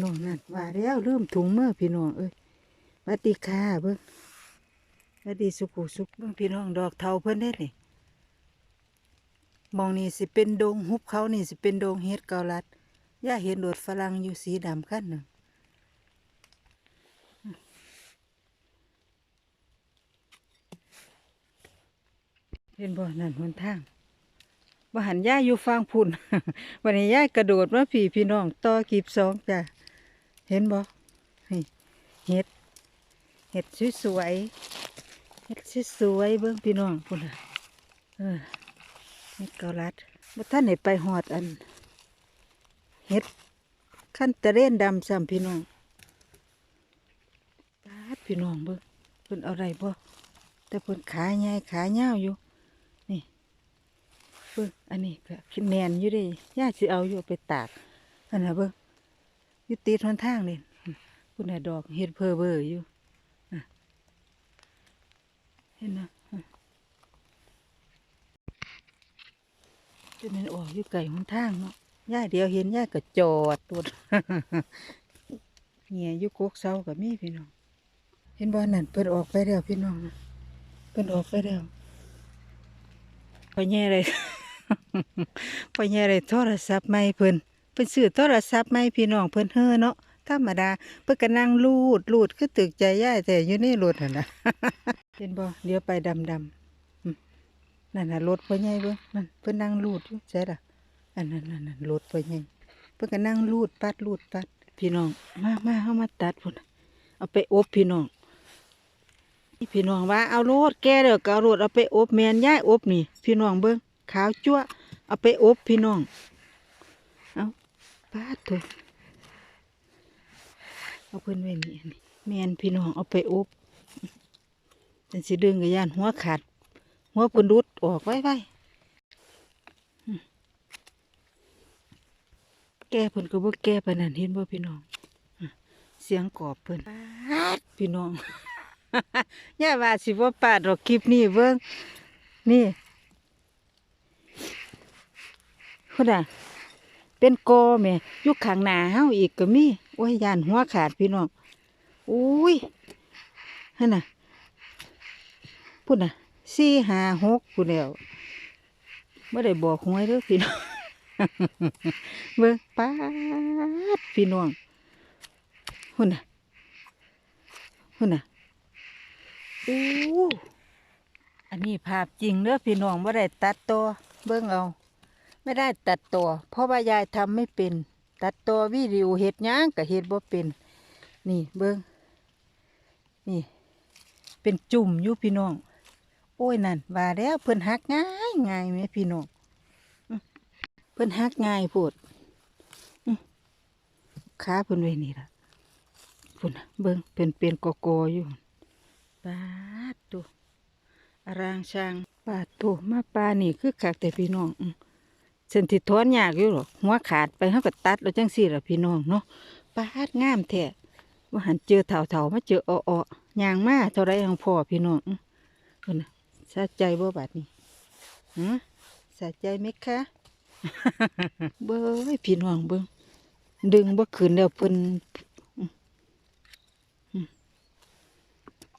น้องนั่นว่าแล้วลืมถุงเมื่อพี่น้องเอ้ยวัดดีค่ะเบิ่งวัดดีสุขุสุขเบิ่งพี่น้องดอกเทาเพิ่นเด้นี่มองนี่สิเป็นดงหุบเขานี่สิเป็นดงเฮ็ดเกาลัดย่าเห็นโดดฝรั่งอยู่สีดำคันหนึ่งเห็นบ่นั่นหนทางบ่หันย่าอยู่ฟังพุ่นวันนี้ย่ากระโดดมาพี่พี่น้องต่อกีบสองจ้ะ เห็นบ่เห็ด เห็ดสวยๆ เห็ดสวยๆเบิ่งพี่น้องพุ่นน่ะเออเห็ดเกาลัดบ่ท่านได้ไปหอดอัน เห็ดขั้นตะเรนดำซ้ำพี่น้องตาดพี่น้องเบิ่งเพิ่นเอาไรบ่แต่เพิ่นขาใหญ่ขาเหี่ยวอยู่นี่เบิ่งอันนี้ก็คิดแนนอยู่ดิย่าสิเอาอยู่ไปตากอันน่ะเบิ่ง ยู่ติดหนทางนี่คุณน่ะดอกเฮ็ดเพอเบอร์อยู่เห็นนะอะจะมันออกอยู่ไกลหนทางเนาะย่าเดียวเห็นย่าก็จอดตัวเงียอยู่กกเสากับมีพี่น้อง เห็นบ่นั่นเพิ่นออกไปแล้วพี่น้องนะเพิ่นออกไปแล้วพอแย่เลยพอแย่เลยโทรศัพท์ใหม่เพิ่น เพิ่นซื้อโทรศัพท์ใหม่พี่น้องเพิ่นเฮ้อเนาะธรรมดาเพิ่นก็นั่งลูดลูดคือตึกใจย่ายแต่อยู่ในรถหั่นน่ะเห็นบ่เดี๋ยวไปดำดำนั่นน่ะรถพ่อใหญ่เบิ่งนั่นเพิ่นนั่งลูดอยู่ใช่ล่ะอันนั้นนั่นนั่นรถพ่อใหญ่เพิ่นก็นั่งลูดปัดลูดปัด พี่น้องมามาเฮามาตัดพุ่นเอาไปอบพี่น้องพี่น้องว่าเอาโลดแกเด้อก็เอาโลดเอาไปอบแมนย่ายอบนี่ พี่น้องเบิ้งขาวจั่วเอาไปอบพี่น้อง ปาดถูกเอาเพิ่นไว้นี่นนี้แมนพี่น้องเอาไปอบจังสิดึงกับยานหัวขาด หัวเพิ่นรุดออกไว้ไว้แก้เพิ่นก็บ่แก้ปานนั้นเห็นบ่พี่น้องเสียงกรอบเพิ่นพี่น้องย่าว่าสิบ่ปาดดอกคลิปนี้เบิ่งนี่คุณอะ เป็นกอแม่ยู่ข้างหนาเฮาอีกก็มีโอ้ยยานหัวขาดพี่น้องอุ้ยหั่นน่ะพุ่นน่ะสี่ห้าหกพุ่นแล้วไม่ได้บอกหวยเด้อพี่น้องเบิ่งป้าดพี่น้องหุ่นน่ะหุ่นน่ะโอ้อันนี้ภาพจริงเด้อพี่น้องไม่ได้ตัดต่อเบิ่งเอา ไม่ได้ตัดต่อเพราะว่ายายทำไม่เป็น ตัดต่อวิดีโอเฮ็ดหยังก็เฮ็ดบ่เป็น นี่เบิ่งนี่ เป็นจุ่มอยู่พี่น้อง โอ้ยนั่นว่าแล้วเพิ่นหักง่ายง่ายไหมพี่น้องเพิ่นหักง่ายโพดขาเพิ่นไว้นี่ล่ะพุ่นเบิ่งเป็นเป็นกอกออยู่ปาดตัวอรางช่างปาดตัวมาปลานี่คือคักแต่พี่น้องอื เส้นที่ท้อนยากอยู่หรอกหัวขาดไปเขาก็ตัดแล้วจังสี่ละพี่น้องเนาะปาดงามแท้ว่าหันเจอเถาเถาๆมาเจออ้อๆยางมาเท่าไรของพ่อพี่น้องอืมเพิ่นน่ะสะใจบ่บาดนี้ฮะสะใจไหมคะเบ้ยพี่น้องเบิ่งดึงบ่ขึ้นแล้วเพิ่น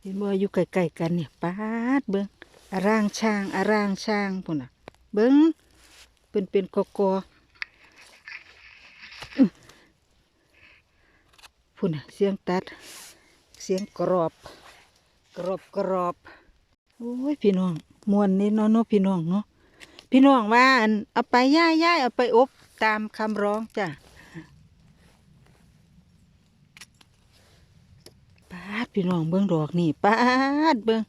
เห็นบ่อยู่ใกล้ๆกันเนี่ยปาดเบิ้งอาร่างช้างอาร่างช้างพุ่นน่ะ เบิ้ง เป็นเป็นกอกออื้อพุ่นเสียงตัด เสียงกรอบ กรอบกรอบโอ้ยพี่น้องมวนนี่เนาะเนาะพี่น้องเนาะพี่น้องว่าอันเอาไปย่ายย่ายเอาไปอบตามคำร้องจ้ะปาดพี่น้องเบิ้องดอกนี่ปาดเบิ้ง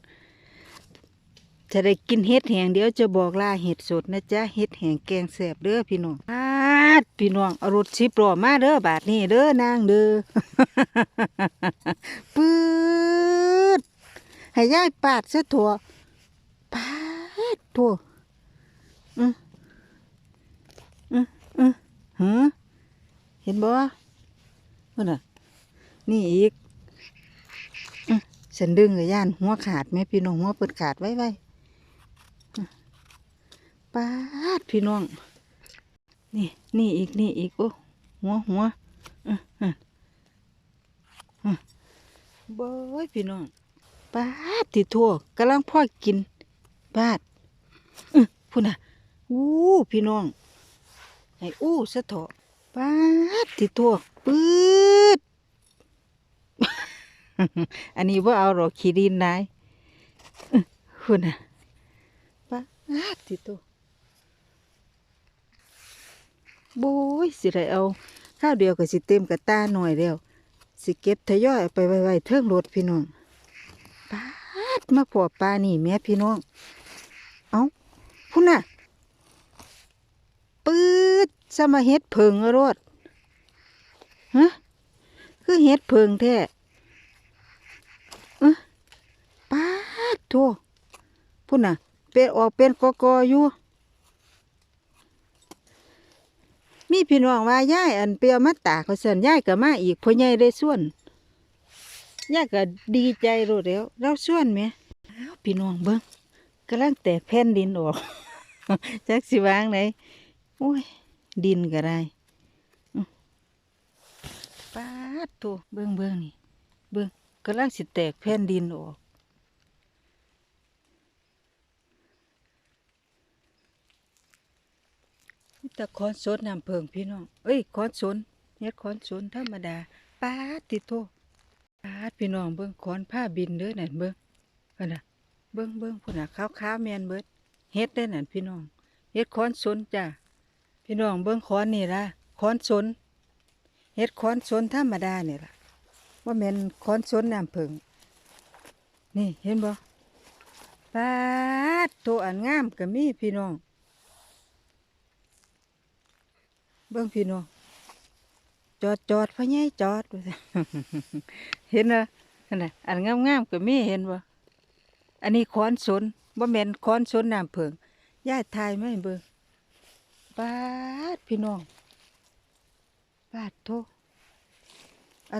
จะได้กินเห็ดแหงเดี๋ยวจะบอกลาเห็ดสดนะจ๊ะเห็ดแหงแกงแสบเด้อพี่น้องปาดพี่น้องเอารถชิปรอมาเด้อบาทนี่เด้อนางเด้อปืดให้ย่ายปาดซะถั่วปาดถั่วอืออืออือหือเห็นบ่ว่าน่ะนี่อีกฉันดึงกับย่านหัวขาดไหมพี่น้องหัวเปิดขาดไว้ไว้ ปาดพี่น้อง นี่ นี่อีกนี่อีกโอ้หัวหัวบออื้อเบ้ยพี่น้องปาดติทั่วกำลังพ่อกินปาดอื้อพุ่นน่ะอู้พี่น้องให้อู้สะเถาะปาดติทั่วปื๊ดอันนี้ว่าเอาหรอขีดินนายอื้อพุ่นน่ะปาดติทั่ว โบยสิได้เอาข้าวเดียวก็สิเต็มกระตาหน่อยแล้วสิเก็บทยอยไปไว้ๆเทิงรถพี่น้องปาดมาพอปลานี่แม่พี่น้อง เอาพุ่นน่ะปื๊ดสมาเฮ็ดเพิงรถฮะคือเฮ็ดเพิงแท้เอะปาดโทพุ่นน่ะ เป็นออกเป็นกอกอยู่ มีพี่น้องว่าย่ายอันเปียวมาตากเขาเสินย่ายก็มาอีกพ่อใหญ่ได้ส่วนย่ายก็ดีใจโลดแล้วเราส่วนไหมอ้าวพี่น้องเบิ้งกำลังแตกแผ่นดินออกจักสิวางไหนโอ้ย ดินก็ได้ปาดโตเบิ้งเบิ้งนี่ เบิ้งกำลังสิแตกแผ่นดินออก แต่คอนสนน้ำเพิงพี่น้อง เอ้ยคอนสนเฮ็ดคอนสนธรรมดาปาดติโตป้าพี่น้องเบิ่งคอนผ้าบินเด้อนั่นเบิ่งอันน่ะเบิ่งเบิ่งพุ่นน่ะขาวขาวแมนเบิดเฮ็ดได้นั่นพี่น้องเฮ็ดคอนสนจ้ะพี่น้องเบิ่งคอนนี่ล่ะคอนสนเฮ็ดคอนสนธรรมดาเนี่ยล่ะว่าแมนคอนสนน้ำเพิงนี่เห็นบ่ปาดตัวอันงามก็มีพี่น้อง เบิ่งพี่น้องจอดจอดพ่อใหญ่จอด เห็นนั่นะอันงามๆก็มีเห็นบ่อันนี้คอนสนบ่แม่นคอนสนน้ำเพิงยายทายมาให้เบิ่งปาดพี่น้องปาดโท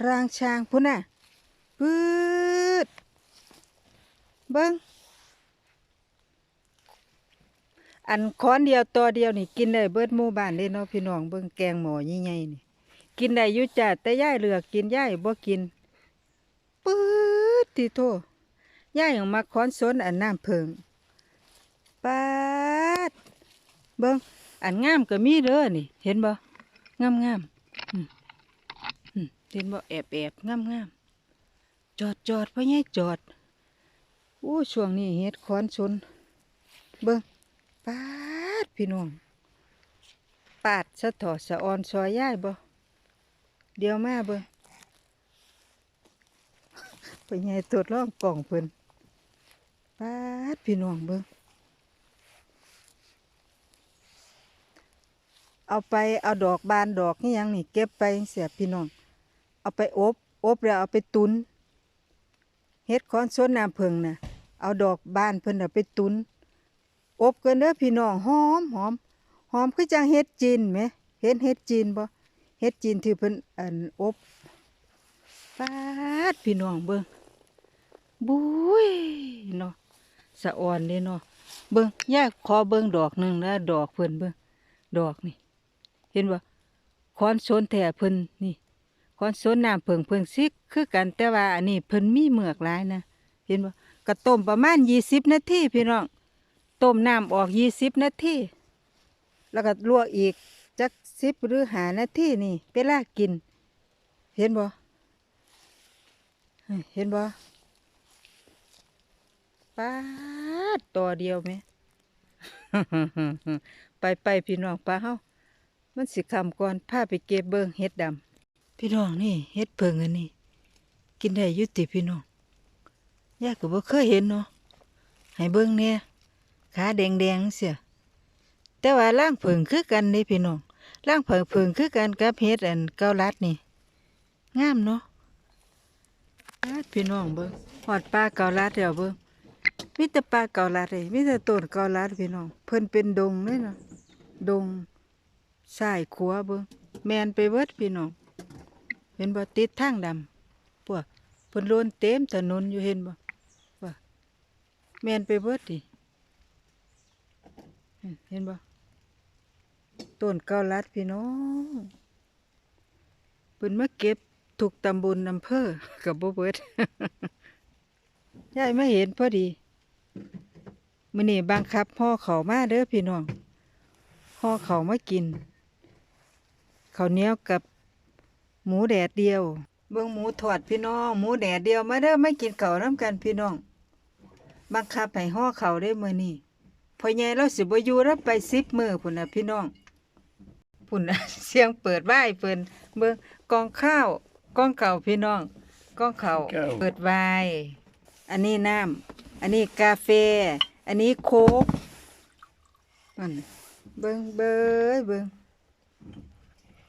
รางช้างพุ่นน่ะปื๊ดเบิ่ง อันค้อนเดียวตัวเดียวนี่กินได้เบิดหมู่บ้านเลยเนาะพี่น้องเบิ่งแกงหมอใหญ่นี่กินได้อยู่จ้ะแต่ย่ายเหลือกกินย่ายบ่กินปื๊ดติโทย่ายยังมาค้อนสนอันน้ำเพิงปาดเบิ่งอันงามก็มีเด้อนี่ เห็นบ่งามงามเห็นบ่แอบแอบงามงามจอดจอดพ่อใหญ่จอดโอ้ช่วงนี้เฮ็ดค้อนสนเบิ่ง ปาดพี่น้องปาดสะถอดสะออนซอยย่ายบ่เดี๋ยวมาเบิ่งไปไงตรวจร่องกล่องเพิ่นปาดพี่น้องเบิ่งเอาไปเอาดอกบานดอกนี่ยังนี่เก็บไปเสียพี่น้อง เอาไปอบอบแล้วเอาไปตุนเฮ็ดคอนส้นน้ำเพิงน่ะเอาดอกบานเพิ่นเอาไปตุน อบกันเด้อพี่น้องหอมหอมหอมคือจังเฮ็ดจีนไหมเห็นเฮ็ดจีนบ่เฮ็ดจีนที่เพิ่นอันอบปาดพี่น้องเบิ่งบุ้ยเนาะสะอ่อนเด้เนาะเบิ่งยายขอเบิ่งดอกหนึ่งนะดอกเพิ่นเบิ่งดอกนี่ เห็นบ่คอนโซนแท้เพิ่นนี่คอนโซนน้ำเพิงเพิ่งซิกคือกันแต่ว่าอันนี้เพิ่นมีเมือกหลายนะ เห็นบ่ก็ต้มประมาณ20นาทีพี่น้อง ต้มน้ำออกยี่สิบนาทีแล้วก็ลวกอีกจักสิบหรือหานาทีนี่เวลากิน เห็นบ่เห็นบ่ปาดตัวเดียวไหมไปไปพี่น้องปลาเฮามันสิคำก่อนพาไปเก็บเบิงเห็ดดำพี่น้องนี่เห็ดเพิงอันนี้กินได้ยุติพี่น้องยากก็บ่เคยเห็นเนาะให้เบิ่งเนี่ย ขาแดงแดงๆเสียแต่ว่าล่างเผิงคือกันนี่พี่น้องล่างเผิงเผิงคือกันกับเฮ็ดอันเกาลัดนี่งามเนาะอาดพี่น้องเบิ่งหอดปลาเกาลัดเดี๋ยวเบิ่งมีแต่ปลาเกาลัดเลยมีแต่ต้นเกาลัดพี่น้องเพิ่นเป็นดงเลยเนาะดงซ้ายขวเบิ่งแมนไปเบิดพี่น้องเห็นบ่ติดทางดำพวกเพิ่นโลนเต็มถนนอยู่เห็นบ่ว่าแมนไปเบิดดิ เห็นบ่ต้นเกาลัดพี่น้องเพิ่นมาเก็บทุกตำบลอำเภอกับบ่เบิดยายมาเห็นพอดีมื้อนี้บังคับห่อเขามาเด้อพี่น้องห่อเขามากินข้าวเหนียวกับหมูแดดเดียว เบิ่งหมูทอดพี่น้อง หมูแดดเดียวมาเด้อไม่กินเข้าวนํกันพี่น้อง บังคับให้ห่อเขาได้มื้อนี้ พ่อใหญ่เราสิบ่อยู่แล้วไป10มื้อพุ่นน่ะพี่น้องพุ่นน่ะเสียงเปิดว้ายเพิ่นเบิ่งกองข้าวกองเก่าพี่น้องกองข้าวแก้วเปิดไวน์อันนี้น้ำอันนี้กาแฟ อันนี้โค้กนั่นน่ะเบิ้งเบิ้งเบิ้ง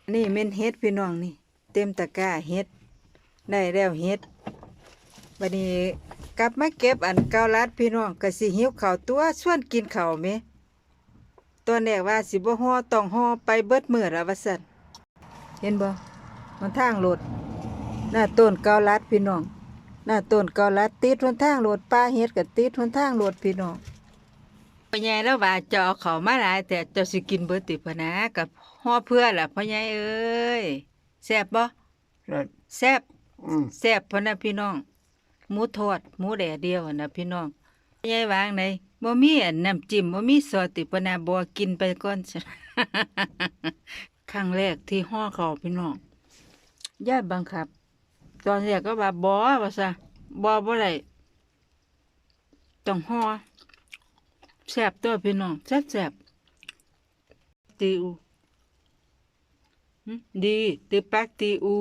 อันนี้เม็นเฮ็ดพี่น้องนี่ เต็มตะกร้าเฮ็ดได้แล้วเฮ็ดบัดนี้ กลับมาเก็บอันเกาลัดพี่น้องก็สิหิวข้าวตัวชวนกินข้าวแหมตอนแรกว่าสิบ่ฮ้อต้องฮ้อไปเบิดมื้อละว่าซั่นเห็นบ่มันทางรถหน้าต้นเกาลัดพี่น้องหน้าต้นเกาลัดติดหนทางโหลดป้าเฮ็ดกับติดหนทางโหลดพี่น้องพ่อใหญ่แล้วว่าจะเอาเขาวมาหลายแต่เจะสิกินเบิดติพะนะกับห่อเพื่อล่ะพ่อใหญ่เอ้ยแซ่บบ่ Right. แซ่บ Mm. แซ่บพะนะพี่น้อง หมูทอดหมูแดดเดียวอะนะพี่น้องพ่อใหญ่วางไหนบ่มีอันน้ำจิ้มบ่มีซอสติพะนะบ่กินไปก่อนครั้งแรกที่ห่อเขาวพี่น้องญาติบังคับ ตอนแรกก็ว่าบอว่าซะบอบ่ได้ต้องห่อแซ่บตัวพี่น้องแซ่บแซ่บตีอูหึดีตีปักตีอู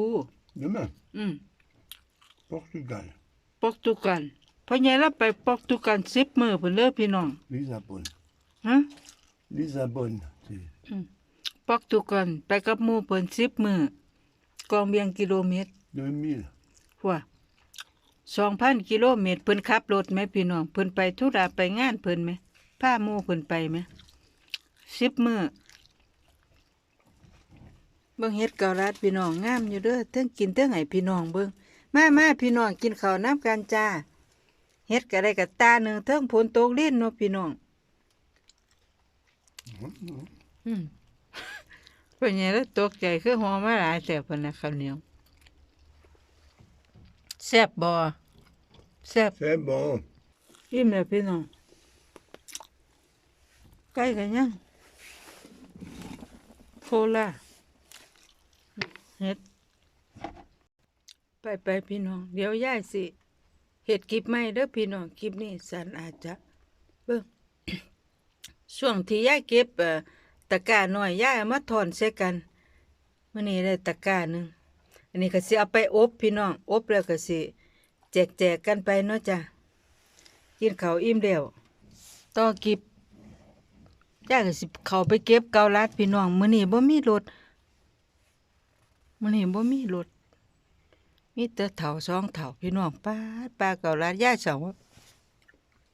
Nummer. อืม Portugal. โปรตุเกสเพราะไงเราไปโปรตุเกสสิบมือเพิ่นเลิกพี่น้อง Lissabon. ฮะ Lissabon. Si. โปรตุเกสไปกับหมู่เพิ่นสิบมือกองเบียงกิโลเมตร 2000. หัวสองพันกิโลเมตรเพิ่นขับรถไหมพี่น้องเพิ่นไปธุระไปงานเพิ่นไหมพาหมู่เพิ่นไปไหมสิบมือเบิ่งเฮ็ดเกาลัดพี่น้องงามอยู่เด้อเทิงกินเทิงให้พี่น้องเบิ่ง มามาพี่น้องกินข้าวน้ำกันจ้าเฮ็ดก็ได้กับตาหนึ่งเทิงฝนตกลิ้นเนาะพี่น้องอืมเป็นไงแล้วตกใจคือหัวมาหลายแสบพนนะข้าวเหนียวแซ่บบ่แซ่บ C'est bon. อิ่มแล้วพี่น้องใกล้กันยังโคลาเฮ็ด ไปไปพี่น้อง เดี๋ยวย่ายสิเฮ็ดคลิปใหม่เด้อพี่น้องคลิปนี้สันอาจจะเบิ่งช่วงที่ย่ายเก็บตะกร้าน้อยย่ายมาถอนใส่กันมื้อนี้ได้ตะกร้าหนึ่งอันนี้ก็สิเอาไปอบพี่น้องอบแล้วก็สิแจกแจกกันไปเนาะจ้ะกินเขาอิ่มแล้วต่อกิบย่าก็สิเขาไปเก็บเกาลัดพี่น้องมื้อนี้บ่มีรถมื้อนี้บ่มีรถ มีแต่เฒ่าสองเฒ่าพี่น้องป้าปลาเกาลัดย่าสอง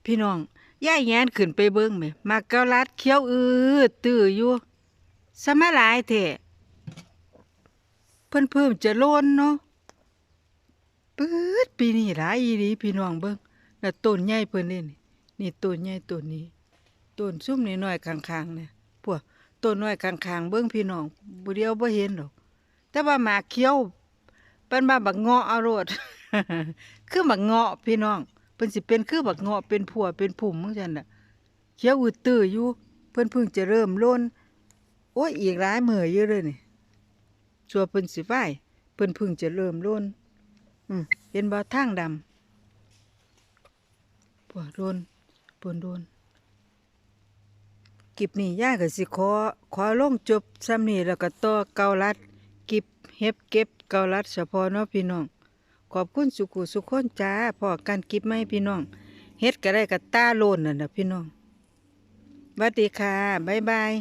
พี่น้องย่าแยนขึ้นไปเบิ่งแหมมาเกาลัดเขี้ยวอืดตื้ออยู่สมาหลายแท้เพิ่นเพิ่มจะโลนเนาะปื๊ดปีนี้หลายอีหลีพี่น้องเบิ่งแล้วต้นใหญ่เพิ่นนี่นี่ต้นใหญ่ต้นนี้ต้นซุ่มน้อยๆข้างๆเนี่ยพวกต้นน้อยข้างๆเบิ่งพี่น้องบ่เดียวบ่เห็นดอกแต่ว่าหมากเขี้ยว เปิ้นว่าบักเงาะเอาโลดคือบักเงาะพี่น้องเพิ่นสิเป็นคือบักเงาะเป็นผัวเป็นผุ่มจังซั่นน่ะเขียวอืดตื้ออยู่เพิ่นเพิ่งจะเริ่มโลนโอ้ยอีกหลายมื้ออยู่เลยนี่ชัวเพิ่นสิไหวเพิ่นเพิ่งจะเริ่มโลนอืมเห็นบ่ทางดำปวดโดนปวดโดนกิบนี่ย่าก็สิขอขอลงจบซ้ำนี่แล้วก็ต่อเกาลัด กิบเฮ็บเก็บเกาลัดเฉพาะเนาะพี่น้อง ขอบคุณสุขุสุขคนจ้าพอกันกิบไม่พี่น้องเฮ็ดก็ได้กับตาโลนนั่นนะพี่น้องหวัสดีค่ะบ๊ายบาย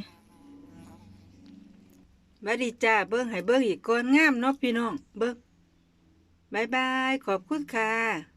วัสดีจ้าเบิ้งให้เบิ้งอีกก้อนงามเนาะพี่น้องเบิ้งบ๊ายบายขอบคุณค่ะ